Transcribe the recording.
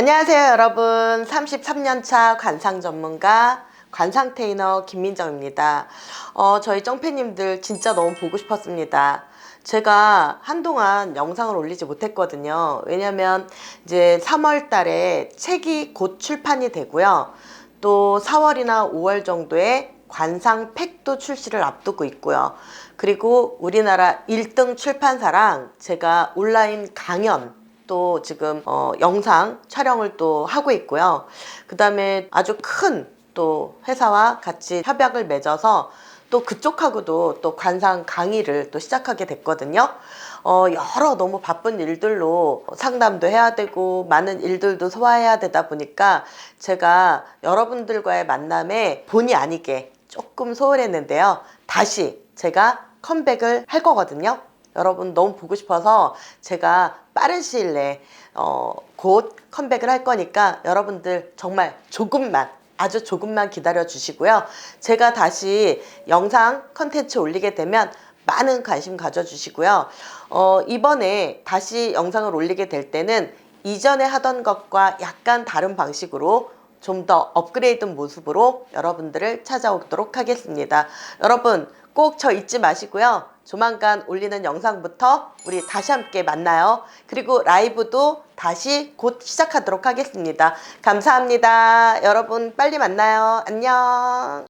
안녕하세요, 여러분. 33년차 관상 전문가 관상 테이너 김민정입니다. 어, 저희 정패님들 진짜 너무 보고 싶었습니다. 제가 한동안 영상을 올리지 못했거든요. 왜냐면 이제 3월 달에 책이 곧 출판이 되고요. 또 4월이나 5월 정도에 관상 팩도 출시를 앞두고 있고요. 그리고 우리나라 1등 출판사랑 제가 온라인 강연 또 지금 어, 영상 촬영을 또 하고 있고요. 그 다음에 아주 큰 또 회사와 같이 협약을 맺어서 또 그쪽하고도 또 관상 강의를 또 시작하게 됐거든요. 어, 여러 너무 바쁜 일들로 상담도 해야 되고 많은 일들도 소화해야 되다 보니까 제가 여러분들과의 만남에 본의 아니게 조금 소홀했는데요. 다시 제가 컴백을 할 거거든요. 여러분 너무 보고 싶어서 제가 빠른 시일 내에 어, 곧 컴백을 할 거니까 여러분들 정말 조금만 아주 조금만 기다려 주시고요. 제가 다시 영상 컨텐츠 올리게 되면 많은 관심 가져주시고요. 어, 이번에 다시 영상을 올리게 될 때는 이전에 하던 것과 약간 다른 방식으로 좀 더 업그레이드 모습으로 여러분들을 찾아오도록 하겠습니다. 여러분 꼭 저 잊지 마시고요. 조만간 올리는 영상부터 우리 다시 함께 만나요. 그리고 라이브도 다시 곧 시작하도록 하겠습니다. 감사합니다. 여러분 빨리 만나요. 안녕.